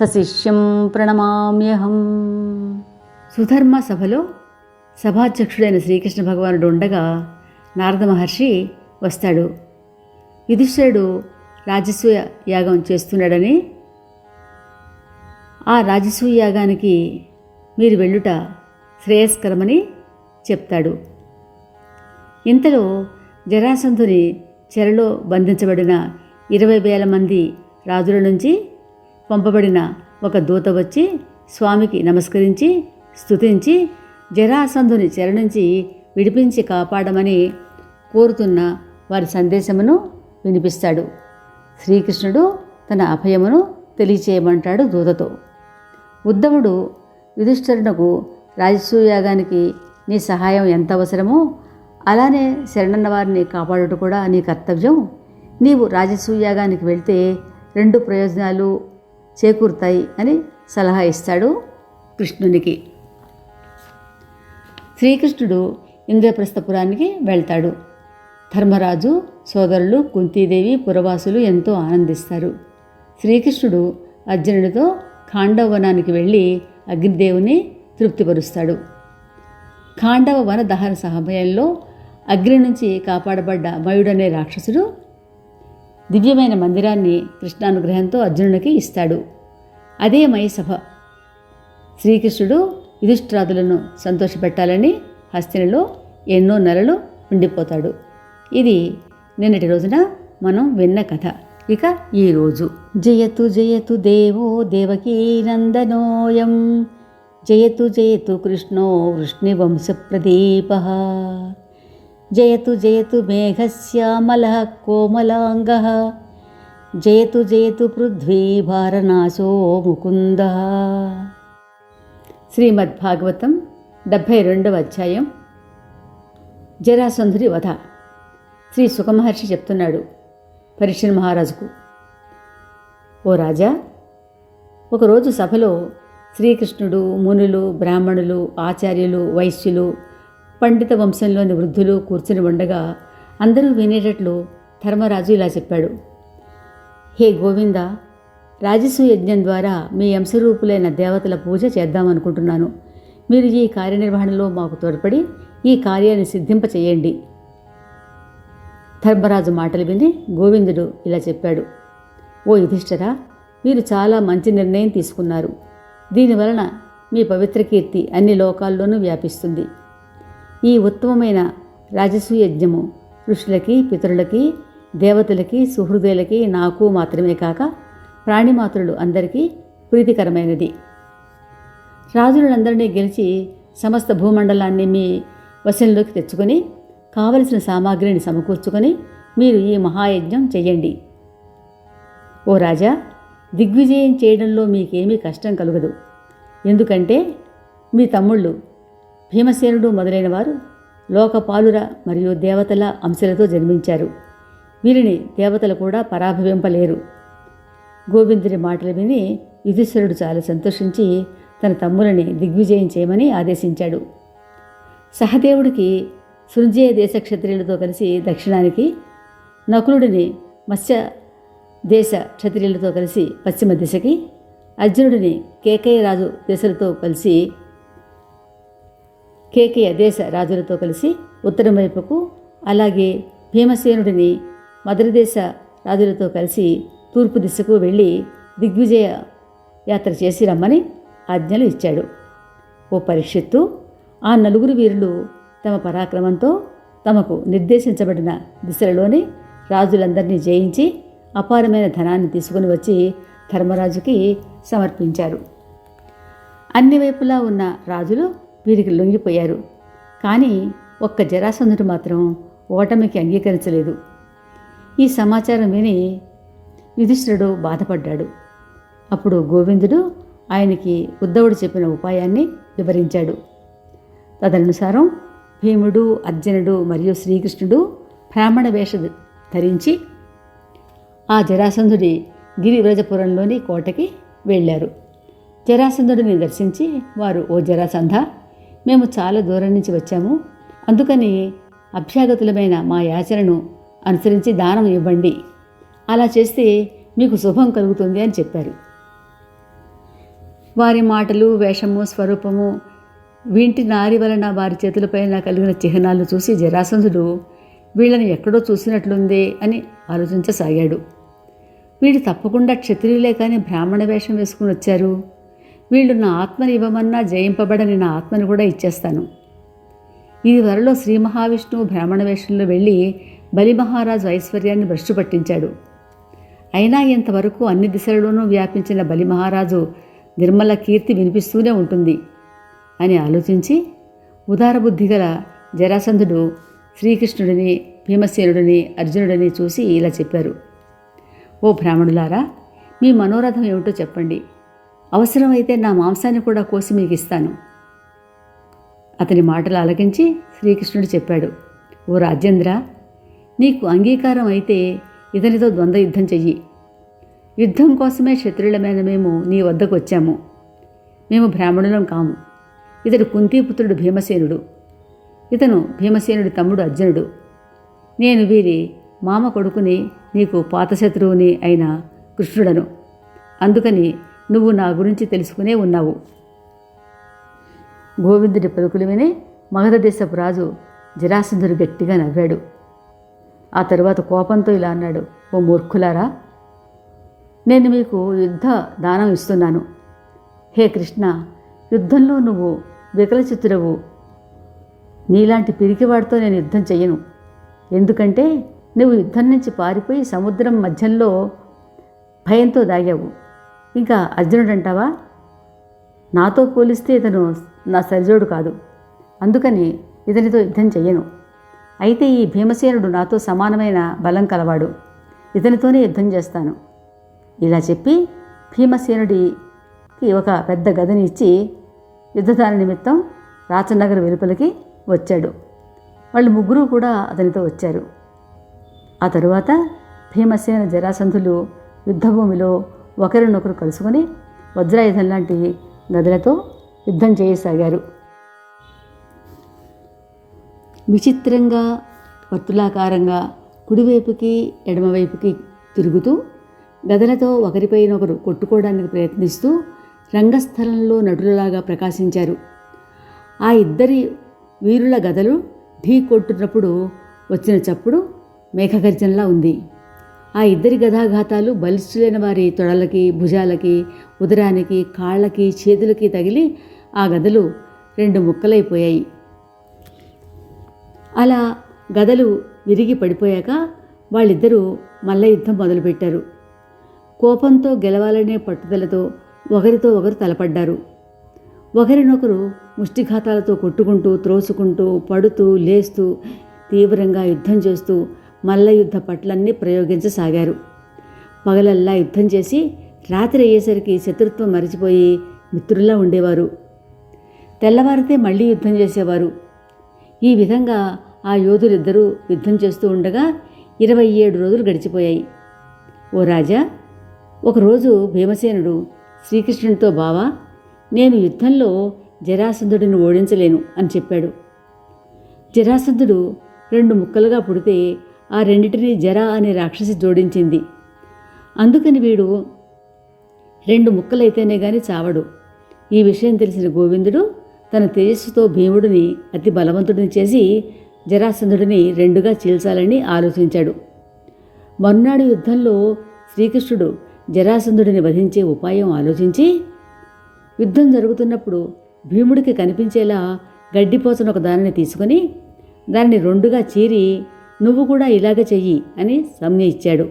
సశిష్యం ప్రణమామ్యహం. సుధర్మ సభలో సభాధ్యక్షుడైన శ్రీకృష్ణ భగవానుడు ఉండగా నారద మహర్షి వస్తాడు. యుధిష్ఠిరుడు రాజసూయ యాగం చేస్తున్నాడని ఆ రాజసూయ యాగానికి మీరు వెళ్ళుట శ్రేయస్కరమని చెప్తాడు. ఇంతలో జరాసంధుని చెరలో బంధించబడిన ఇరవై వేల మంది రాజుల నుంచి పంపబడిన ఒక దూత వచ్చి స్వామికి నమస్కరించి స్తుతించి జరాసంధుని చెర నుంచి విడిపించి కాపాడమని కోరుతున్న వారి సందేశమును వినిపిస్తాడు. శ్రీకృష్ణుడు తన అభయమును తెలియచేయమంటాడు దూతతో. ఉద్ధవుడు యుధిష్ఠరునకు రాజసూయాగానికి నీ సహాయం ఎంత అవసరమో అలానే శరణన్న వారిని కాపాడుట కూడా నీ కర్తవ్యం. నీవు రాజసూయాగానికి వెళ్తే రెండు ప్రయోజనాలు చేకూరుతాయి అని సలహా ఇస్తాడు కృష్ణునికి. శ్రీకృష్ణుడు ఇంద్రప్రస్థపురానికి వెళ్తాడు. ధర్మరాజు సోదరులు కుంతీదేవి పురవాసులు ఎంతో ఆనందిస్తారు. శ్రీకృష్ణుడు అర్జునుడితో ఖాండవనానికి వెళ్ళి అగ్నిదేవుని తృప్తిపరుస్తాడు. ఖాండవ వన దహన సమయంలో అగ్ని నుంచి కాపాడబడ్డ మయుడనే రాక్షసుడు దివ్యమైన మందిరాన్ని కృష్ణానుగ్రహంతో అర్జునునికి ఇస్తాడు. అదే మై సభ శ్రీకృష్ణుడు యుధిష్ఠిరాదులను సంతోషపెట్టాలని హస్తినిలో ఎన్నో నెలలు ఉండిపోతాడు. ఇది నిన్నటి రోజున మనం విన్న కథ. ఇక ఈరోజు జయతు జయతు దేవో దేవకీ నందనోయం. జయతు జయతు కృష్ణో వృష్ణివంశప్రదీప జయతు జయతు మేఘశ్యామల కోమలాంగ. జయతు జయతు పృథ్వీ భారనాశో ముకుంద. శ్రీమద్భాగవతం డెబ్భై రెండవ అధ్యాయం. జరాసంధుడి వధ. శ్రీ సుఖమహర్షి చెప్తున్నాడు పరీక్షణ మహారాజుకు. ఓ రాజా ఒకరోజు సభలో శ్రీకృష్ణుడు మునులు బ్రాహ్మణులు ఆచార్యులు వైశ్యులు పండిత వంశంలోని వృద్ధులు కూర్చుని ఉండగా అందరూ వినేటట్లు ధర్మరాజు ఇలా చెప్పాడు. హే గోవింద రాజసు యజ్ఞం ద్వారా మీ అంశరూపులైన దేవతల పూజ చేద్దామనుకుంటున్నాను. మీరు ఈ కార్యనిర్వహణలో మాకు తోడ్పడి ఈ కార్యాన్ని సిద్ధింప చేయండి. ధర్మరాజు మాటలు విని గోవిందుడు ఇలా చెప్పాడు. ఓ యుధిష్ఠరా మీరు చాలా మంచి నిర్ణయం తీసుకున్నారు. దీనివలన మీ పవిత్ర కీర్తి అన్ని లోకాల్లోనూ వ్యాపిస్తుంది. ఈ ఉత్తమమైన రాజసూయజ్ఞము ఋషులకి పితరులకి దేవతలకి సుహృదయులకి నాకు మాత్రమే కాక ప్రాణిమాతృలు అందరికీ ప్రీతికరమైనది. రాజులందరినీ గెలిచి సమస్త భూమండలాన్ని మీ వశంలోకి తెచ్చుకొని కావలసిన సామాగ్రిని సమకూర్చుకొని మీరు ఈ మహాయజ్ఞం చెయ్యండి. ఓ రాజా దిగ్విజయం చేయడంలో మీకేమీ కష్టం కలుగదు. ఎందుకంటే మీ తమ్ముళ్ళు భీమసేనుడు మొదలైన వారు లోకపాలుర మరియు దేవతల అంశలతో జన్మించారు. వీరిని దేవతలు కూడా పరాభవింపలేరు. గోవిందుడి మాటలు విని యుధిష్ఠరుడు చాలా సంతోషించి తన తమ్ములని దిగ్విజయం చేయమని ఆదేశించాడు. సహదేవుడికి సృంజయ దేశ క్షత్రియులతో కలిసి దక్షిణానికి నకులుడిని మత్స్య దేశ క్షత్రియులతో కలిసి పశ్చిమ దిశకి అర్జునుడిని కేకయ్య రాజు దేశాలతో కలిసి కేకే దేశ రాజులతో కలిసి ఉత్తరం వైపుకు అలాగే భీమసేనుడిని మధురదేశ రాజులతో కలిసి తూర్పు దిశకు వెళ్ళి దిగ్విజయ యాత్ర చేసి రమ్మని ఆజ్ఞలు ఇచ్చాడు. ఓ పరీక్షిత్తు ఆ నలుగురు వీరులు తమ పరాక్రమంతో తమకు నిర్దేశించబడిన దిశలలోని రాజులందరినీ జయించి అపారమైన ధనాన్ని తీసుకుని వచ్చి ధర్మరాజుకి సమర్పించారు. అన్ని వైపులా ఉన్న రాజులు వీరికి లొంగిపోయారు. కానీ ఒక్క జరాసంధుడు మాత్రం ఓటమికి అంగీకరించలేదు. ఈ సమాచారం విని యుధిష్ఠిరుడు బాధపడ్డాడు. అప్పుడు గోవిందుడు ఆయనకి ఉద్ధవుడు చెప్పిన ఉపాయాన్ని వివరించాడు. తదనుసారం భీముడు అర్జునుడు మరియు శ్రీకృష్ణుడు బ్రాహ్మణ వేష ధరించి ఆ జరాసంధుడి గిరివ్రజపురంలోని కోటకి వెళ్ళారు. జరాసంధుడిని దర్శించి వారు ఓ జరాసంధ మేము చాలా దూరం నుంచి వచ్చాము. అందుకని అభ్యాగతులమైన మా యాచనను అనుసరించి దానం ఇవ్వండి. అలా చేస్తే మీకు శుభం కలుగుతుంది అని చెప్పారు. వారి మాటలు వేషము స్వరూపము వీంటి నారి వలన వారి చేతులపైన కలిగిన చిహ్నాలు చూసి జరాసంధుడు వీళ్ళని ఎక్కడో చూసినట్లుందే అని ఆలోచించసాగాడు. వీడు తప్పకుండా క్షత్రియులే కానీ బ్రాహ్మణ వేషం వేసుకుని వచ్చారు. వీళ్ళు నా ఆత్మని ఇవ్వమన్నా జయింపబడని నా ఆత్మని కూడా ఇచ్చేస్తాను. ఈ వరలో శ్రీ మహావిష్ణువు బ్రాహ్మణ వేషంలో వెళ్ళి బలి మహారాజు ఐశ్వర్యాన్ని భ్రష్టు పట్టించాడు. అయినా ఇంతవరకు అన్ని దిశలలోనూ వ్యాపించిన బలి మహారాజు నిర్మల కీర్తి వినిపిస్తూనే ఉంటుంది అని ఆలోచించి ఉదారబుద్ధి గల జరాసంధుడు శ్రీకృష్ణుడిని భీమసేనుడిని అర్జునుడిని చూసి ఇలా చెప్పారు. ఓ బ్రాహ్మణులారా మీ మనోరథం ఏమిటో చెప్పండి. అవసరమైతే నా మాంసాన్ని కూడా కోసి మీకు ఇస్తాను. అతని మాటలు ఆలకించి శ్రీకృష్ణుడు చెప్పాడు ఓ రాజేంద్ర నీకు అంగీకారం అయితే ఇతనితో ద్వంద్వ యుద్ధం చెయ్యి. యుద్ధం కోసమే క్షత్రులమైన మేము నీ వద్దకు వచ్చాము. మేము బ్రాహ్మణులం కాము. ఇతడు కుంతీపుత్రుడు భీమసేనుడు. ఇతను భీమసేనుడి తమ్ముడు అర్జునుడు. నేను వీరి మామ కొడుకుని నీకు పాత శత్రువుని అయిన కృష్ణుడను. అందుకని నువ్వు నా గురించి తెలుసుకునే ఉన్నావు. గోవిందుడి పలుకులు విని మగధదేశపు రాజు జరాసంధుడు గట్టిగా నవ్వాడు. ఆ తరువాత కోపంతో ఇలా అన్నాడు ఓ మూర్ఖులారా నేను మీకు యుద్ధ దానం ఇస్తున్నాను. హే కృష్ణ యుద్ధంలో నువ్వు వికలచిత్తుడవు నీలాంటి పిరికివాడితో నేను యుద్ధం చెయ్యను. ఎందుకంటే నువ్వు యుద్ధం నుంచి పారిపోయి సముద్రం మధ్యంలో భయంతో దాగావు. ఇంకా అర్జునుడు అంటావా? నాతో పోలిస్తే ఇతను నా సరిజోడు కాదు. అందుకని ఇతనితో యుద్ధం చెయ్యను. అయితే ఈ భీమసేనుడు నాతో సమానమైన బలం కలవాడు. ఇతనితోనే యుద్ధం చేస్తాను. ఇలా చెప్పి భీమసేనుడికి ఒక పెద్ద గదిని ఇచ్చి యుద్ధదాని నిమిత్తం రాచనగర్ వెలుపలికి వచ్చాడు. వాళ్ళు ముగ్గురు కూడా అతనితో వచ్చారు. ఆ తరువాత భీమసేన జరాసంధులు యుద్ధభూమిలో ఒకరినొకరు కలుసుకొని వజ్రాయుధం లాంటి గదులతో యుద్ధం చేయసాగారు. విచిత్రంగా వర్తులాకారంగా కుడివైపుకి ఎడమవైపుకి తిరుగుతూ గదలతో ఒకరిపైన ఒకరు కొట్టుకోవడానికి ప్రయత్నిస్తూ రంగస్థలంలో నటులలాగా ప్రకాశించారు. ఆ ఇద్దరి వీరుల గదలు ఢీ కొట్టున్నప్పుడు వచ్చిన చప్పుడు మేఘగర్జనలా ఉంది. ఆ ఇద్దరి గదాఘాతాలు బలిష్ఠులైన వారి తొడలకి భుజాలకి ఉదరానికి కాళ్ళకి చేతులకి తగిలి ఆ గదలు రెండు ముక్కలైపోయాయి. అలా గదలు విరిగి పడిపోయాక వాళ్ళిద్దరూ మల్ల యుద్ధం మొదలుపెట్టారు. కోపంతో గెలవాలనే పట్టుదలతో ఒకరితో ఒకరు తలపడ్డారు. ఒకరినొకరు ముష్టిఘాతాలతో కొట్టుకుంటూ త్రోసుకుంటూ పడుతూ లేస్తూ తీవ్రంగా యుద్ధం చేస్తూ మల్ల యుద్ధ పట్లన్నీ ప్రయోగించసాగారు. పగలల్లా యుద్ధం చేసి రాత్రి అయ్యేసరికి శత్రుత్వం మరిచిపోయి మిత్రుల్లా ఉండేవారు. తెల్లవారితే మళ్ళీ యుద్ధం చేసేవారు. ఈ విధంగా ఆ యోధులిద్దరూ యుద్ధం చేస్తూ ఉండగా ఇరవై ఏడు రోజులు గడిచిపోయాయి. ఓ రాజా ఒకరోజు భీమసేనుడు శ్రీకృష్ణునితో బావా నేను యుద్ధంలో జరాసంధుడిని ఓడించలేను అని చెప్పాడు. జరాసంధుడు రెండు ముక్కలుగా పుడితే ఆ రెండిటిని జరా అనే రాక్షసి జోడించింది. అందుకని వీడు రెండు ముక్కలైతేనే గాని చావడు. ఈ విషయం తెలిసిన గోవిందుడు తన తేజస్సుతో భీముడిని అతి బలవంతుడిని చేసి జరాసంధుడిని రెండుగా చీల్చాలని ఆలోచించాడు. మర్నాడు యుద్ధంలో శ్రీకృష్ణుడు జరాసంధుడిని వధించే ఉపాయం ఆలోచించి యుద్ధం జరుగుతున్నప్పుడు భీముడికి కనిపించేలా గడ్డిపోచను ఒక దానిని తీసుకొని దానిని రెండుగా చీరి నువ్వు కూడా ఇలాగ చెయ్యి అని సంజ్ఞ ఇచ్చాడు.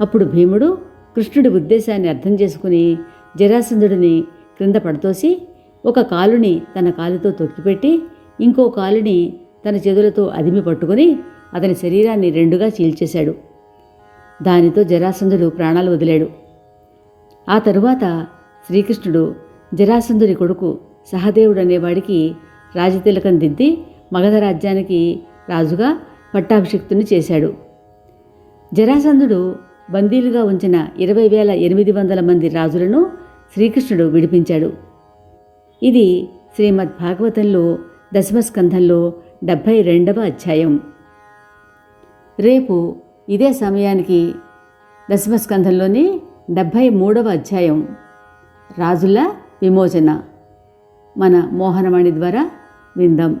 అప్పుడు భీముడు కృష్ణుడి ఉద్దేశాన్ని అర్థం చేసుకుని జరాసంధుడిని క్రింద పడతోసి ఒక కాలుని తన కాలుతో తొక్కిపెట్టి ఇంకో కాలుని తన చేతులతో అదిమి పట్టుకుని అతని శరీరాన్ని రెండుగా చీల్చేశాడు. దానితో జరాసంధుడు ప్రాణాలు వదిలాడు. ఆ తరువాత శ్రీకృష్ణుడు జరాసంధుని కొడుకు సహదేవుడు అనేవాడికి రాజతిలకం దిద్ది మగధ రాజ్యానికి రాజుగా పట్టాభిషిక్తుని చేశాడు. జరాసంధుడు బందీలుగా ఉంచిన ఇరవై వేల ఎనిమిది వందల మంది రాజులను శ్రీకృష్ణుడు విడిపించాడు. ఇది శ్రీమద్ భాగవతంలో దశమస్కంధంలో డెబ్భై రెండవ అధ్యాయం. రేపు ఇదే సమయానికి దశమస్కంధంలోని డెబ్భై మూడవ అధ్యాయం. రాజుల విమోచన. మన మోహనవాణి ద్వారా విందాం.